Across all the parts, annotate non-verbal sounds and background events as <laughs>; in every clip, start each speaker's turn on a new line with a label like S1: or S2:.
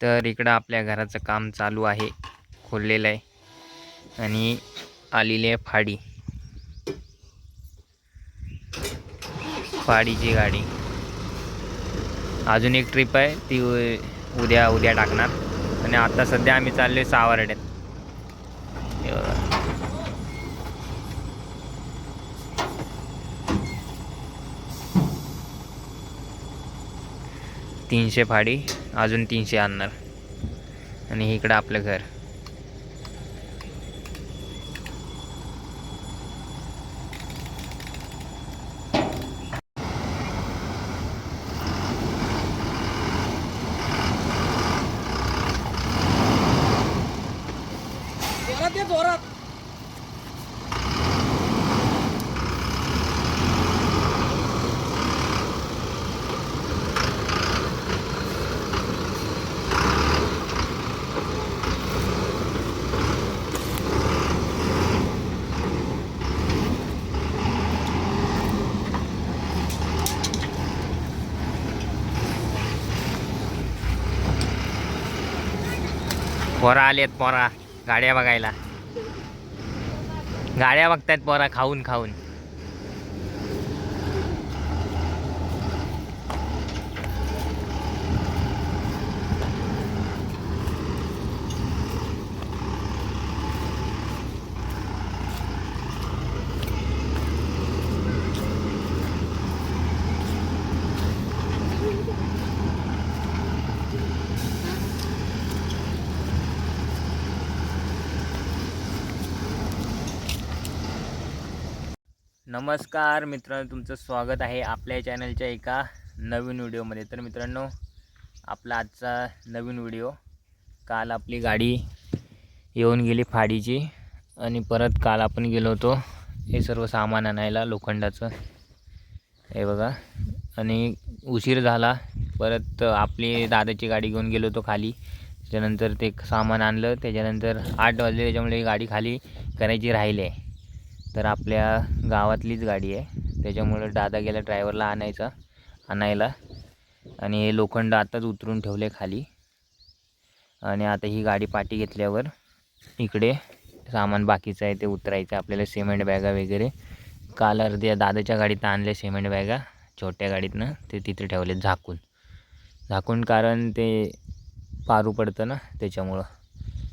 S1: तर इकडं आपल्या घराचं काम चालू आहे. खोललेलं आहे. आणि आलेली आहे फाडी. फाडीची गाडी. अजून एक ट्रिप आहे. ती उद्या उद्या टाकणार. आणि आता सध्या आम्ही चाललो आहे सावर्ड्यात. तीनशे फाडी अजून तीनशे आणणार. आणि इकडं आपलं घर.
S2: जोरात.
S1: पोरा आलेत पोरा. गाड्या बघायला. गाड्या बघतायत पोरा खाऊन खाऊन. नमस्कार मित्रांनो तुमचं स्वागत आहे आपल्या चॅनलच्या एका नवीन व्हिडिओमध्ये. तर मित्रांनो आपला आजचा नवीन व्हिडिओ काल आपली गाडी येऊन गेली फाडीची आणि परत काल आपण गेलो होतो हे सर्व सामान आणायला लोखंडाचं. हे बघा. आणि उशीर झाला परत आपली दादाची गाडी घेऊन गेलो होतो खाली. त्याच्यानंतर ते सामान आणलं. त्याच्यानंतर आठ वाजले त्याच्यामुळे गाडी खाली करायची राहिली आहे. तर आपल्या गावातलीच गाडी आहे. त्याच्यामुळं दादा गेला ड्रायव्हरला आणायचा आणायला. आणि हे लोखंड आताच उतरून ठेवले खाली. आणि आता ही गाडी पाठी घेतल्यावर इकडे सामान बाकीचं आहे ते उतरायचं. आपल्याला सिमेंट बॅगा वगैरे. काल अर्ध्या दादाच्या गाडीत आणले सिमेंट बॅगा छोट्या गाडीतनं. ते तिथे ठेवले झाकून. झाकून कारण ते पारू पडतं ना त्याच्यामुळं.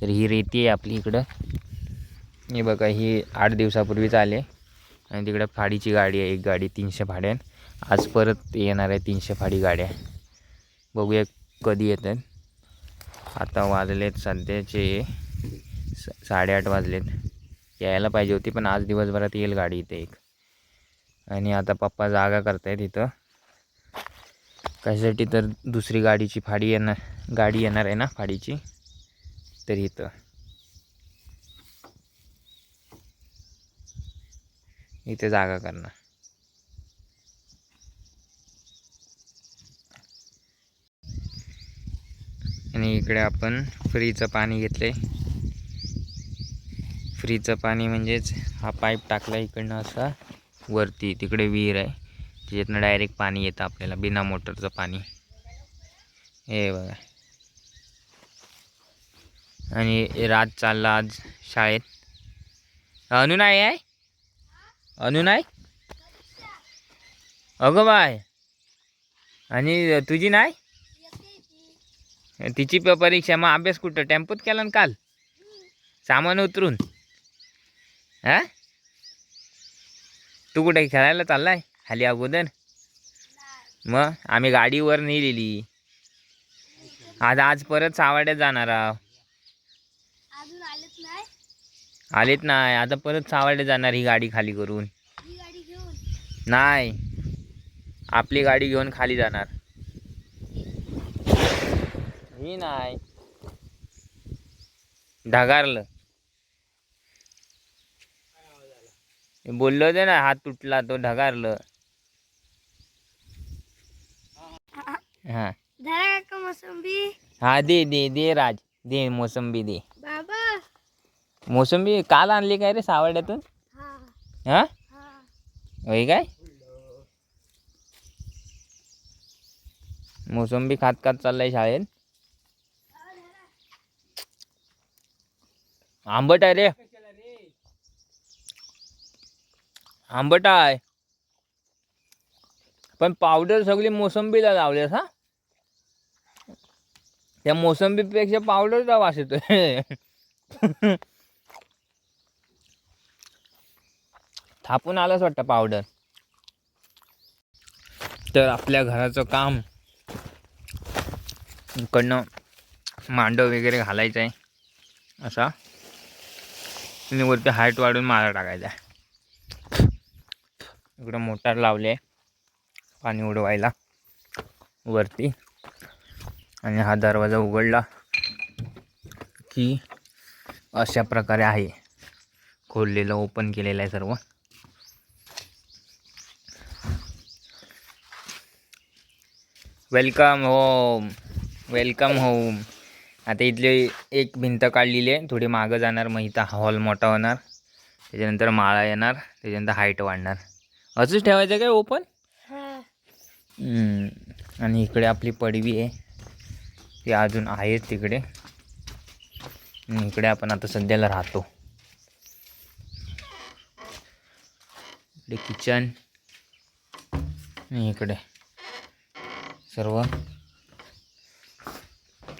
S1: तर ही रेती आहे आपली इकडं. हे बघा ही आठ दिवसापूर्वीच आले आणि तिकडं फाडीची गाडी आहे एक गाडी तीनशे फाड्यान. आज परत येणार आहे तीनशे फाडी गाड्या. बघूया कधी येत आहेत आता वाजलेत सध्याचे स साडेआठ वाजलेत. यायला पाहिजे होती पण आज दिवसभरात येईल गाडी इथे एक. आणि आता पप्पा जागा करतायत इथं. कशासाठी तर दुसरी गाडीची फाडी येणार गाडी येणार आहे ना फाडीची? तर इथं. इथे जागा करणार. आणि इकडे आपण फ्रीचं पाणी घेतले फ्रीचं पाणी म्हणजेच हा पाईप टाकला इकडनं असा वरती तिकडे विहीर आहे. त्याच्यातनं डायरेक्ट पाणी येतं आपल्याला बिना मोटरचं पाणी. हे बघा. आणि रात चालला आज शाळेत. अनु नाही आहे? अनु नाही अगं बाय. आणि तुझी नाही तिची प- परीक्षा मग अभ्यास कुठं? टेम्पोत केला ना काल? सामान उतरून. हा? तू कुठे खेळायला चाललाय? खाली अगोदर? मग आम्ही गाडीवर नेलेली. आज आज परत सावाड्यात जाणार आहो
S3: अजून आलेत नाही
S1: आलेत नाही आता परत सावाड्यात जाणार ही गाडी खाली करून.
S3: ही
S1: नाही आपली गाडी घेऊन खाली जाणार. ही नाही. ढगारलं. बोललो होते ना हात तुटला तो ढगारलं. हा. हा दे दे दे राज. दे मोसंबी दे.
S3: बाबा
S1: मोसंबी काल आणली काय रे सावड्यातून?
S3: हा.
S1: होय काय? मोसंबी खात खात चाललाय शाळेत. आंबट आहे रे. आंबट आहे. पण पावडर सगळी मोसंबीला लावलेस हा? त्या मोसंबीपेक्षा पावडरचा वास येतोय. <laughs> थापून आलंच वाटतं पावडर तर आपल्या घराचं काम इकडनं मांडव वगैरे घालायचं आहे. असा. आणि वरती हाईट वाढून मारा टाकायचा आहे. इकडं मोटार लावले आहे. पाणी उडवायला. वरती. आणि हा दरवाजा उघडला की अशा प्रकारे आहे. खोललेलं ओपन केलेलं आहे सर्व. वेलकम होम वेलकम होम आता इथली एक भिंत काढलेली आहे. थोडी मागं जाणार मग इथं हॉल मोठा होणार. त्याच्यानंतर माळा येणार त्याच्यानंतर हाईट वाढणार. असंच ठेवायचं काय ओपन
S3: हा.
S1: आणि इकडे आपली पडवी आहे. ती अजून आहेच तिकडे. इकडे आपण आता सध्याला राहतो. इकडे किचन इकडे. सर्व.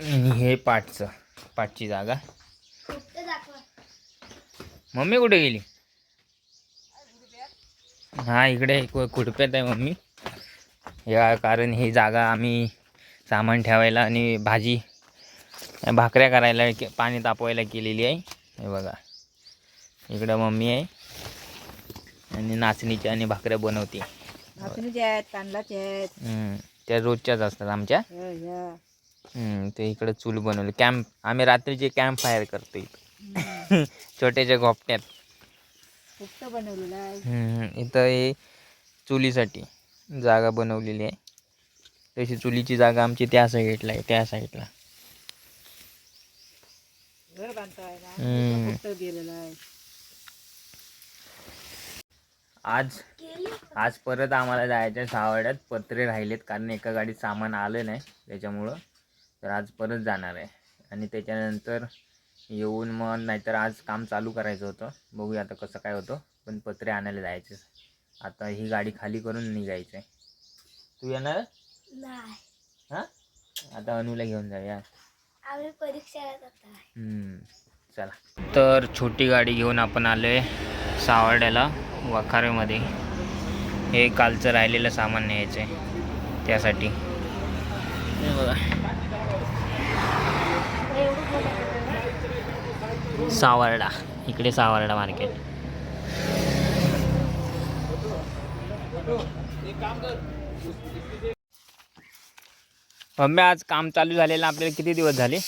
S1: आणि हे पाठचं पाठची जागा. मम्मी कुठे गेली? हा इकडे कुडप्यात आहे मम्मी. या कारण ही जागा आम्ही सामान ठेवायला आणि भाजी भाकऱ्या करायला पाणी तापवायला केलेली आहे. हे बघा. इकडं मम्मी आहे. आणि नाचणीच्या आणि भाकऱ्या बनवते.
S2: आहेत तांदळाचे आहेत.
S1: त्या रोजच्याच असतात आमच्या. ते इकडं चूल बनवली. कॅम्प आम्ही रात्रीचे कॅम्प फायर करतो इथं <laughs> छोट्याच्या हम्म, इथं हे चुलीसाठी जागा बनवलेली आहे. तशी चुलीची जागा आमची त्या साईडला आहे त्या साईडला
S2: घर बांधतो आहे ना
S1: हम्म.
S2: फुकटं गेलेलं आहे
S1: आज आज परत आम्हाला जायचं आहे सावड्यात. पत्रे राहिलेत कारण एका गाडीत सामान आलं नाही त्याच्यामुळं. तर आज परत जाणार आहे. आणि त्याच्यानंतर येऊन मग नाहीतर आज काम चालू करायचं होतं. बघूया आता कसं काय होतं. पण पत्रे आणायला जायचं आता ही गाडी खाली करून निघायचं आहे तू येणार? हां? आता अनुला घेऊन जाऊया.
S3: आम्ही
S1: चला. तर छोटी गाडी घेऊन आपण आलो आहे सावर्ड्याला वखारेमध्ये. हे कालचं राहिलेलं सामान न्यायचं आहे त्यासाठी सावर्डा. इकडे सावर्डा मार्केट. मम्मी आज काम चालू झालेलं आपल्याला किती दिवस झाले?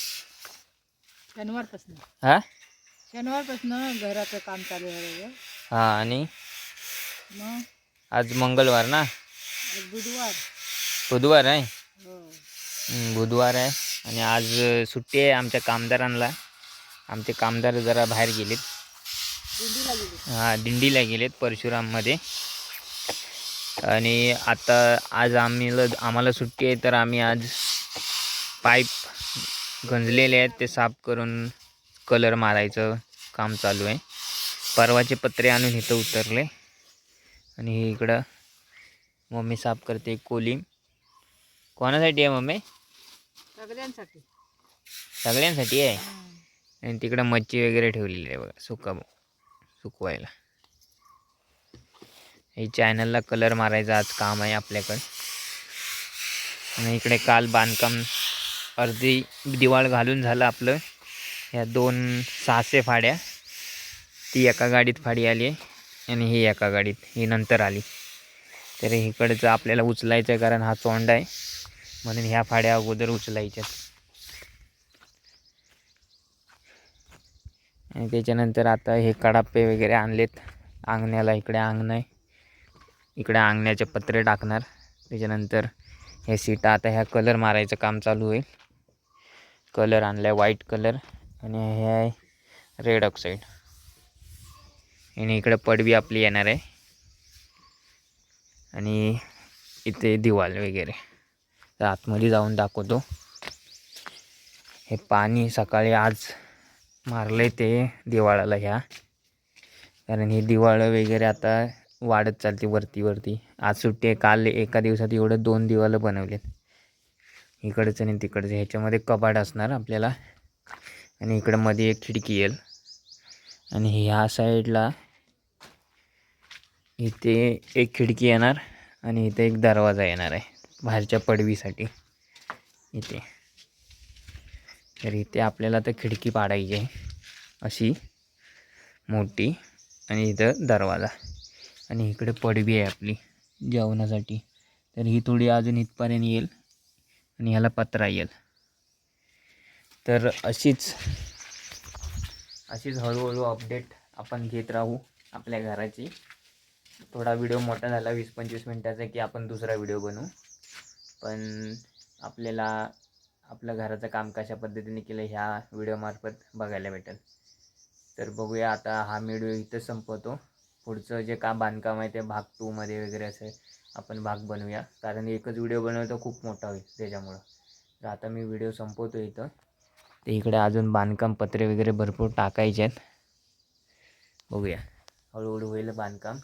S2: शनिवारपासून.
S1: हा?
S2: शनिवारपासून घराचं काम चालू झालं
S1: हा आणि?
S2: मग?
S1: आज मंगळवार ना?
S2: आज बुधवार.
S1: बुधवार आहे?
S2: हो.
S1: हम्म, बुधवार आहे. आणि आज सुट्टी आहे आमच्या कामदारांना. आमचे कामदार जरा बाहेर गेलेत.
S2: दिंडीला गेली
S1: हा दिंडीला गेलेत परशुराममध्ये. आणि आता आज आम्ही आम्हाला सुट्टी आहे तर आम्ही आज पाईप गंजलेले आहेत ते साफ करून कलर मारायचं काम चालू आहे. परवाचे पत्रे आणून इथं उतरले. आणि हे इकडं मम्मी साफ करते कोलिम कोणासाठी आहे मम्मी?
S2: सगळ्यांसाठी.
S1: सगळ्यांसाठी आहे. आणि तिकडं मच्छी वगैरे ठेवलेली आहे बघा सुका सुकवायला. हे चॅनलला कलर मारायचं आज काम आहे आपल्याकडं. आणि इकडे काल बांधकाम अर्धी दिवाळ घालून झालं आपलं. ह्या दोन सहाशे फाड्या. ती एका गाडीत फाडी आली आहे आणि ही एका गाडीत ही नंतर आली. तर इकडचं आपल्याला उचलायचं आहे कारण हा चोंड आहे. म्हणून ह्या फाड्या अगोदर उचलायच्यात. आणि त्याच्यानंतर आता हे कडापे वगैरे आणलेत. अंगण्याला इकडे अंगण आहे. इकडे अंगण्याचे पत्रे टाकणार. त्याच्यानंतर हे सीटा आता ह्या कलर मारायचं काम चालू होईल. कलर आणला आहे व्हाईट कलर. आणि हे आहे रेड ऑक्साईड आणि इकडं पडवी आपली येणार आहे. आणि इथे दिवाल वगैरे. तर आतमध्ये जाऊन दाखवतो. हे पाणी सकाळी आज मारलं ते दिवाळाला ह्या. कारण ही दिवाळं वगैरे आता वाढत चालते वरती वरती. आज सुट्टी आहे. काल एका दिवसात एवढं दोन दिवाळं बनवलेत. इकडचं आणि तिकडचं. ह्याच्यामध्ये कपाट असणार आपल्याला. आणि इकडं मध्ये एक खिडकी येईल. आणि ह्या साईडला इथे एक खिडकी येणार आणि इथे एक दरवाजा येणार आहे. बाहेरच्या पडवीसाठी. इथे. तर इथे आपल्याला तर खिडकी पाडायची आहे. अशी मोठी. आणि इथं दरवाजा. आणि इकडे पडवी आहे आपली. जेवणासाठी. तर ही थोडी अजून इथपर्यंत येईल. आणि ह्याला पत्रा येईल. तर अशीच अशीच हळूहळू अपडेट आपण घेत राहू आपल्या घराची. थोडा व्हिडिओ मोठा झाला वीस पंचवीस मिनटाचा की आपण दुसरा व्हिडिओ बनवू. पण आपल्याला आपल्या घराचं काम कशा पद्धतीने केलं ह्या व्हिडिओमार्फत बघायला भेटेल. तर बघूया आता हा व्हिडिओ इथं संपवतो. पुढचं जे काम बांधकाम आहे ते भाग टूमध्ये वगैरे असं आपण भाग बनवूया. कारण एकच व्हिडिओ बनवतो खूप मोठा होईल त्याच्यामुळं. तर आता मी व्हिडिओ संपवतो इथं. ते इकडे अजून बांधकाम पत्रे वगैरे भरपूर टाकायचे आहेत. बघूया. हळूहळू होईल बांधकाम.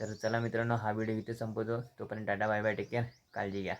S1: तर चला मित्रांनो हा व्हिडिओ इथे संपवतो. तोपर्यंत tata bye bye take care काळजी घ्या.